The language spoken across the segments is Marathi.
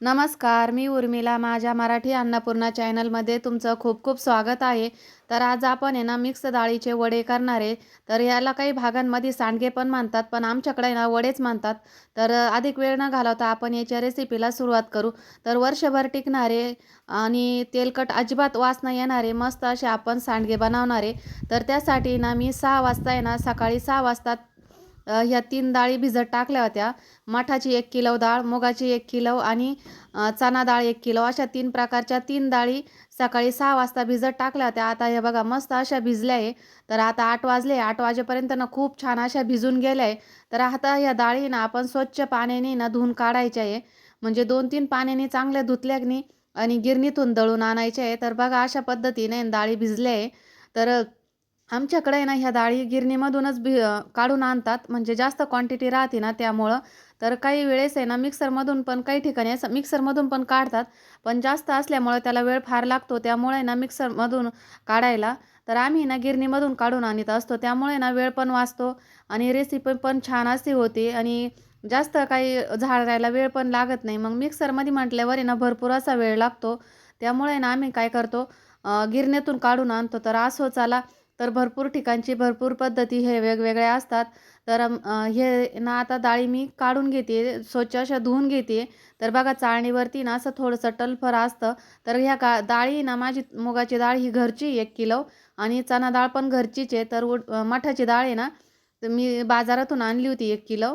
नमस्कार मी उर्मिला. माझ्या मराठी अन्नपूर्णा चॅनलमध्ये तुमचं खूप खूप स्वागत आहे. तर आज आपण आहे ना मिक्स डाळीचे वडे करणार आहे. तर याला काही भागांमध्ये सांडगे पण मानतात पण आमच्याकडे ना वडेच मानतात तर अधिक वेळ न घालवता आपण याच्या रेसिपीला सुरुवात करू. तर वर्षभर टिकणारे आणि तेलकट अजिबात वास न येणारे मस्त असे आपण सांडगे बनवणारे तर त्यासाठी ना मी सहा वाजता आहे ना सकाळी सहा वाजता ह्या तीन डाळी भिजत टाकल्या होत्या. मठाची एक किलो डाळ मुगाची एक किलो आणि चणा डाळ एक किलो. अशा तीन प्रकारच्या तीन डाळी सकाळी सहा वाजता भिजत टाकल्या होत्या. आता हे बघा मस्त अशा भिजल्या आहे तर आता आठ वाजले आठ वाजेपर्यंत ना खूप छान अशा भिजून गेल्या आहे. तर आता ह्या डाळी ना आपण स्वच्छ पाण्याने ना धुवून काढायच्या आहे. म्हणजे दोन तीन पाण्याने चांगल्या धुतल्या आणि गिरणीतून दळून आणायच्या आहे. तर बघा अशा पद्धतीने डाळी भिजल्या आहे. तर आमच्याकडे ना ह्या डाळी गिरणीमधूनच भि काढून आणतात. म्हणजे जास्त क्वांटिटी राहते ना त्यामुळं. तर काही वेळेस आहे ना मिक्सरमधून पण काही ठिकाणी असं मिक्सरमधून पण काढतात. पण जास्त असल्यामुळं त्याला वेळ फार लागतो. त्यामुळे ना मिक्सरमधून काढायला. तर आम्ही ना गिरणीमधून काढून आणत असतो. त्यामुळे ना वेळ पण वाचतो आणि रेसिपी पण छान अशी होते. आणि जास्त काही झाडायला वेळ पण लागत नाही. मग मिक्सरमध्ये म्हटल्यावर आहे ना भरपूर असा वेळ लागतो. त्यामुळे ना आम्ही काय करतो गिरणीतून काढून आणतो. तर असो चला तर भरपूर ठिकाणची भरपूर पद्धती हे वेगवेगळ्या असतात. तर हे ना आता डाळी मी काढून घेते स्वच्छ अशा धुवून घेते. तर बघा चाळणीवरती ना असं थोडंसं टलफर असतं. तर ह्या का डाळी ना माझी मुगाची डाळ ही घरची एक किलो आणि चणा डाळ पण घरचीच आहे. तर उड मठाची डाळ आहे ना तर मी बाजारातून आणली होती एक किलो.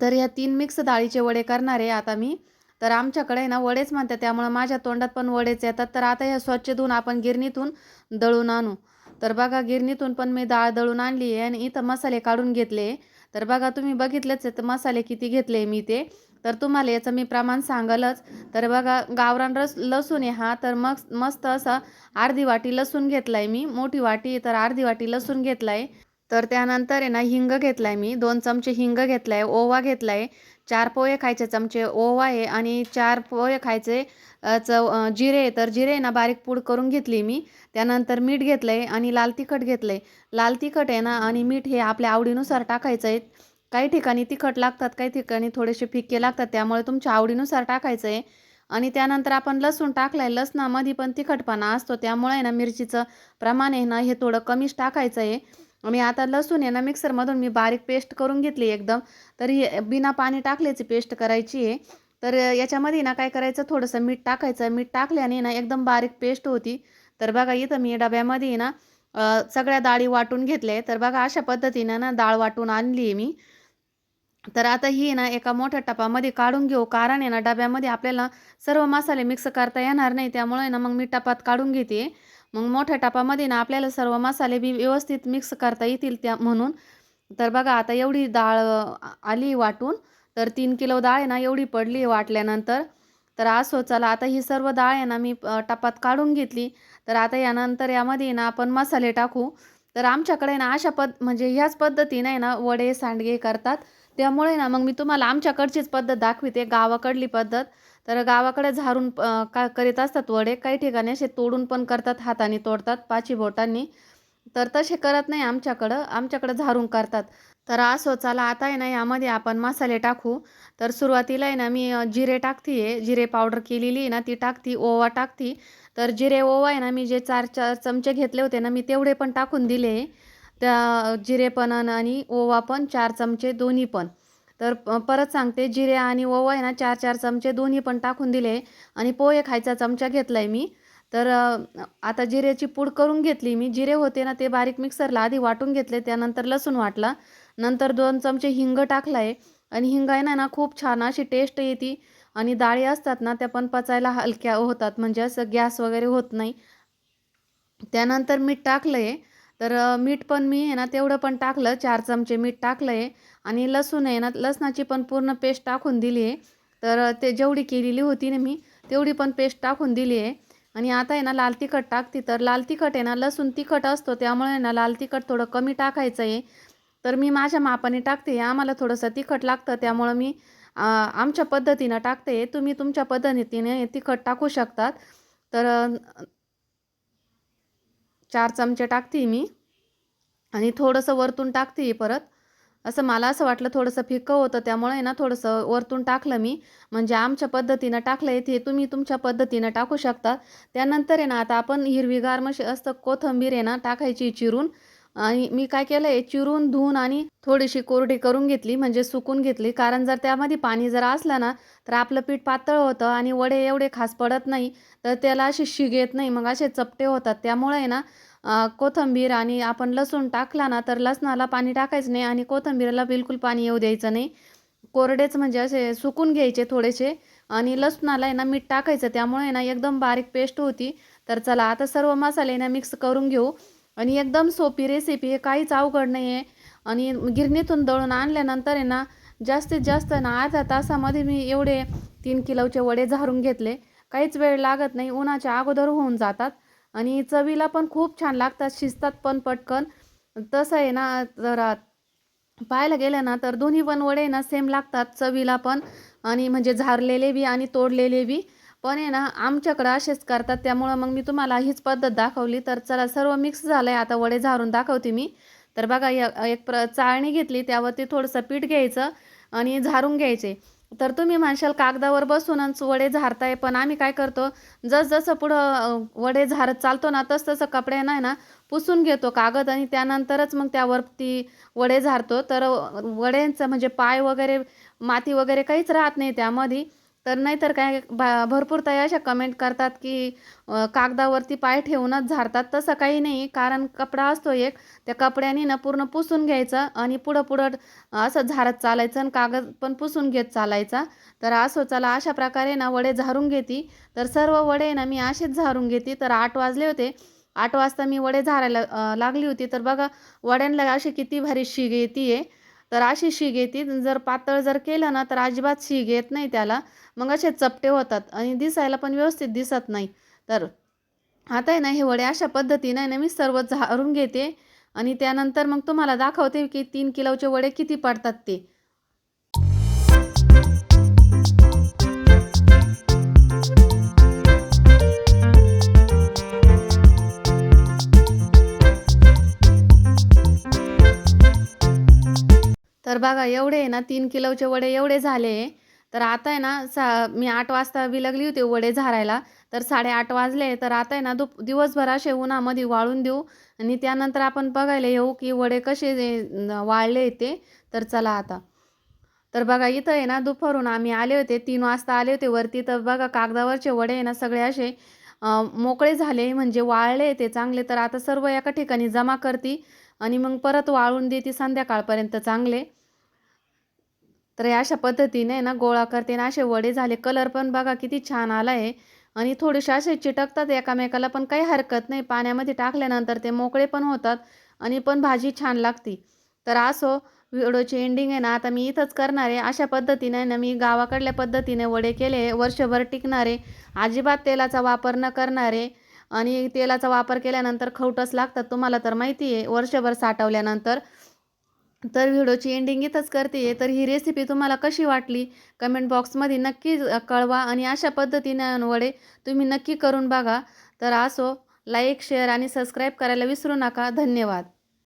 तर ह्या तीन मिक्स डाळीचे वडे करणार आहे आता मी. तर आमच्याकडे ना वडेच म्हणतात त्यामुळं माझ्या तोंडात पण वडेच येतात. तर आता ह्या स्वच्छ धुवून आपण गिरणीतून दळून आणू. तर बघा गिरणीतून पण मी डाळ दळून आणली आहे आणि इथं मसाले काढून घेतले तर बघा तुम्ही बघितलंच आहे तर मसाले किती घेतले मी ते. तर तुम्हाला याचं मी प्रमाण सांगालच. तर बघा गावरान रस लसूण आहे हा तर मग मस्त असा अर्धी वाटी लसूण घेतला आहे मी. मोठी वाटी तर अर्धी वाटी लसूण घेतला आहे तर त्यानंतर आहे ना हिंग घेतला आहे मी. दोन चमचे हिंग घेतला आहे ओवा घेतला आहे चार पोहे खायचे चमचे ओवा आहे आणि चार पोहे खायचे चव जिरे आहे. तर जिरे आहे ना बारीक पूड करून घेतली मी. त्यानंतर मीठ घेतलं आहे आणि लाल तिखट घेतलं आहे लाल तिखट आहे ना आणि मीठ हे आपल्या आवडीनुसार टाकायचं आहे. काही ठिकाणी तिखट लागतात काही ठिकाणी थोडेसे फिक्के लागतात. त्यामुळे तुमच्या आवडीनुसार टाकायचं आहे. आणि त्यानंतर आपण लसूण टाकलं आहे लसणामध्ये पण तिखटपणा असतो. त्यामुळे आहे ना मिरचीचं प्रमाण आहे ना हे थोडं कमीच टाकायचं आहे. आणि आता लसूण आहे ना मिक्सरमधून मी बारीक पेस्ट करून घेतली एकदम. तर ही बिना पाणी टाकल्याची पेस्ट करायची आहे. तर याच्यामध्ये ना काय करायचं थोडंसं मीठ टाकायचं. मीठ टाकल्याने ना एकदम बारीक पेस्ट होती. तर बघा इथं मी डब्यामध्ये ना सगळ्या डाळी वाटून घेतल्या. तर बघा अशा पद्धतीनं ना डाळ वाटून आणली आहे मी. तर आता ही ना एका मोठ्या टपामध्ये काढून घेऊ. कारण आहे ना डब्यामध्ये आपल्याला सर्व मसाले मिक्स करता येणार नाही. त्यामुळे ना मग मी टपात काढून घेते. मग मोठ्या टपामध्ये ना आपल्याला सर्व मसाले बी व्यवस्थित मिक्स करता येतील त्या म्हणून. तर बघा आता एवढी डाळ आली वाटून तर तीन किलो डाळ आहे ना एवढी पडली वाटल्यानंतर. तर असो चला आता ही सर्व डाळ आहे ना मी टपात काढून घेतली. तर आता यानंतर यामध्ये ना आपण मसाले टाकू. तर आमच्याकडे ना अशा पद म्हणजे ह्याच पद्धतीने आहे ना वडे सांडगे करतात. त्यामुळे ना मग मी तुम्हाला आमच्याकडचीच पद्धत दाखविते गावाकडली पद्धत. तर गावाकडे झारून का करीत असतात वडे काही ठिकाणी असे तोडून पण करतात हाताने तोडतात पाची बोटांनी. तर तसे करत नाही आमच्याकडं आमच्याकडं झारून करतात. तर असो चला आता आहे ना यामध्ये आपण मसाले टाकू. तर सुरुवातीला आहे ना मी जिरे टाकते आहे जिरे पावडर केलेली आहे ना ती टाकती ओवा टाकती. तर जिरे ओवा आहे ना मी जे चार चार चमचे घेतले होते ना मी तेवढे पण टाकून दिले. त्या जिरे पण अन आणि ओवा पण चार चमचे दोन्ही पण. तर प- परत सांगते जिरे आणि ओवा आहे ना चार चार चमचे दोन्ही पण टाकून दिले आणि पोहे खायचा चमचा घेतला आहे मी. तर आता जिऱ्याची पूड करून घेतली मी. जिरे होते ना ते बारीक मिक्सरला आधी वाटून घेतले त्यानंतर लसूण वाटला. नंतर दोन चमचे हिंग टाकला आहे आणि हिंग आहे ना ना खूप छान अशी टेस्ट येते आणि डाळी असतात ना त्या पण पचायला हलक्या होतात म्हणजे असं गॅस वगैरे होत नाही. त्यानंतर मीठ टाकलं आहे तर मीठ पण मी आहे ना तेवढं पण टाकलं. चार चमचे मीठ टाकलं आहे आणि लसूण आहे ना लसणाची पण पूर्ण पेस्ट टाकून दिली आहे. तर ते जेवढी केलेली होती ना मी तेवढी पण पेस्ट टाकून दिली आहे. आणि आता आहे ना लाल तिखट टाकते. तर लाल तिखट आहे ना लसूण तिखट असतो त्यामुळे आहे ना लाल तिखट थोडं कमी टाकायचं आहे. तर मी माझ्या मापाने टाकते. आम्हाला थोडंसं तिखट लागतं त्यामुळं मी आमच्या पद्धतीनं टाकते. तुम्ही तुमच्या पद्धतीने तिखट टाकू शकतात. तर चार चमचे टाकते मी. आणि थोडंसं वरतून टाकते परत. असं मला असं वाटलं थोडंसं फिक्कं होतं त्यामुळे आहे ना थोडंसं वरतून टाकलं मी. म्हणजे आमच्या पद्धतीनं टाकलं आहे ते तुम्ही तुमच्या पद्धतीनं टाकू शकता. त्यानंतर आहे ना आता आपण हिरवीगार मशी असतं कोथिंबीर आहे ना टाकायची चिरून. आणि मी काय केलं आहे चिरून धुवून आणि थोडीशी कोरडी करून घेतली म्हणजे सुकून घेतली. कारण जर त्यामध्ये पाणी जर असलं ना तर आपलं पीठ पातळ होतं आणि वडे एवढे खास पडत नाही तर त्याला अशी शिग येत नाही. मग असे चपटे होतात. त्यामुळे आहे ना कोथंबीर कोथिंबीर आणि आपण लसूण टाकला ना तर लसणाला पाणी टाकायचं नाही आणि कोथिंबीरला बिलकुल पाणी येऊ द्यायचं नाही. कोरडेच म्हणजे असे सुकून घ्यायचे थोडेसे आणि लसणाला आहे ना मीठ टाकायचं. त्यामुळे ना एकदम बारीक पेस्ट होती. तर चला आता सर्व मसाले ना मिक्स करून घेऊ. आणि एकदम सोपी रेसिपी आहे काहीच अवघड नाही आहे. आणि गिरणीतून दळून आणल्यानंतर आहे ना जास्तीत जास्त ना अर्धा तासामध्ये मी एवढे तीन किलोचे वडे झारून घेतले. काहीच वेळ लागत नाही उन्हाच्या अगोदर होऊन जातात. आणि चवीला पण खूप छान लागतात शिजतात पण पटकन. तसं आहे ना जरा पाहायला गेलं ना तर दोन्ही पण वडे ना सेम लागतात चवीला पण. आणि म्हणजे झारलेले बी आणि तोडलेले बी. पण आहे ना आमच्याकडं असेच करतात. त्यामुळं मग मी तुम्हाला हीच पद्धत दाखवली. तर चला सर्व मिक्स झालं आहे आता वडे झारून दाखवते मी. तर बघा य- एक प्र चाळणी घेतली. त्यावरती थोडंसं पीठ घ्यायचं आणि झारून घ्यायचे. तर तुम्ही म्हणशाल कागदावर बसूनच वडे झारताय पण आम्ही काय करतो? जसजसं पुढं वडे झारत चालतो ना तस तसं कपडे नाही ना पुसून घेतो कागद आणि त्यानंतरच मग त्यावरती वडे झारतो तर वड्यांचं म्हणजे पाय वगैरे माती वगैरे काहीच राहत नाही त्यामध्ये. तर नाहीतर काय भा भरपूर ताई अशा कमेंट करतात की कागदावरती पाय ठेवूनच झारतात तसं काही नाही कारण कपडा असतो एक त्या कपड्याने ना पूर्ण पुसून घ्यायचं आणि पुढं पुढं असं झारत चालायचं आणि कागद पण पुसून घेत चालायचा. तर असो चला अशा प्रकारे ना वडे झारून घेते. तर सर्व वडे ना मी असेच झारून घेते. तर आठ वाजले होते. आठ वाजता मी वडे झारायला लागली होती. तर बघा वड्यांना अशी किती भारी शिग येते आहे तर अशी शीग येते जर पातळ जर केलं ना तर अजिबात शीग येत नाही त्याला. मग असे चपटे होतात. आणि दिसायला पण व्यवस्थित दिसत नाही. तर आता आहे ना हे वडे अशा पद्धतीने आहे ना मी सर्व झारून घेते. आणि त्यानंतर मग तुम्हाला दाखवते की तीन किलोचे वडे किती पडतात ते. तर बघा एवढे आहे ना तीन किलोचे वडे एवढे झाले. तर आता आहे ना सा मी आठ वाजता विलगली होती वडे झारायला. तर साडेआठ वाजले. तर आता आहे ना दुप दिवसभर असे उन्हामध्ये वाळून देऊ. आणि त्यानंतर आपण बघायला येऊ की वडे कसे वाळले ते. तर चला आता. तर बघा इथं आहे ना दुपारून आम्ही आले होते. तीन वाजता आले होते वरती. तर बघा कागदावरचे वडे आहे ना सगळे असे मोकळे झाले. म्हणजे वाळले ते चांगले. तर आता सर्व एका ठिकाणी जमा करते. आणि मग परत वाळून देते संध्याकाळपर्यंत चांगले. तर या अशा पद्धतीने ना गोळा करते आणि असे वडे झाले. कलर पण बघा किती छान आला आहे आणि थोडेसे असे चिटकतात एकामेकाला पण काही हरकत नाही. पाण्यामध्ये टाकल्यानंतर ते मोकळे पण होतात आणि पण भाजी छान लागते. तर असो व्हिडिओची एंडिंग आहे ना आता मी इथंच करणार आहे. अशा पद्धतीने ना मी गावाकडल्या पद्धतीने वडे केले. वर्षभर टिकणारे. अजिबात तेलाचा वापर न करणारे. आणि तेलाचा वापर केल्यानंतर खवटच लागतात तुम्हाला तर माहिती आहे. वर्षभर साठवल्यानंतर तर व्हिडिओची एंडिंग इथंच करते. तर ही रेसिपी तुम्हाला कशी वाटली? कमेंट बॉक्समध्ये नक्की कळवा आणि अशा पद्धतीने वडे तुम्ही नक्की करून बघा. तर असो लाईक शेअर आणि सबस्क्राईब करायला विसरू नका. धन्यवाद.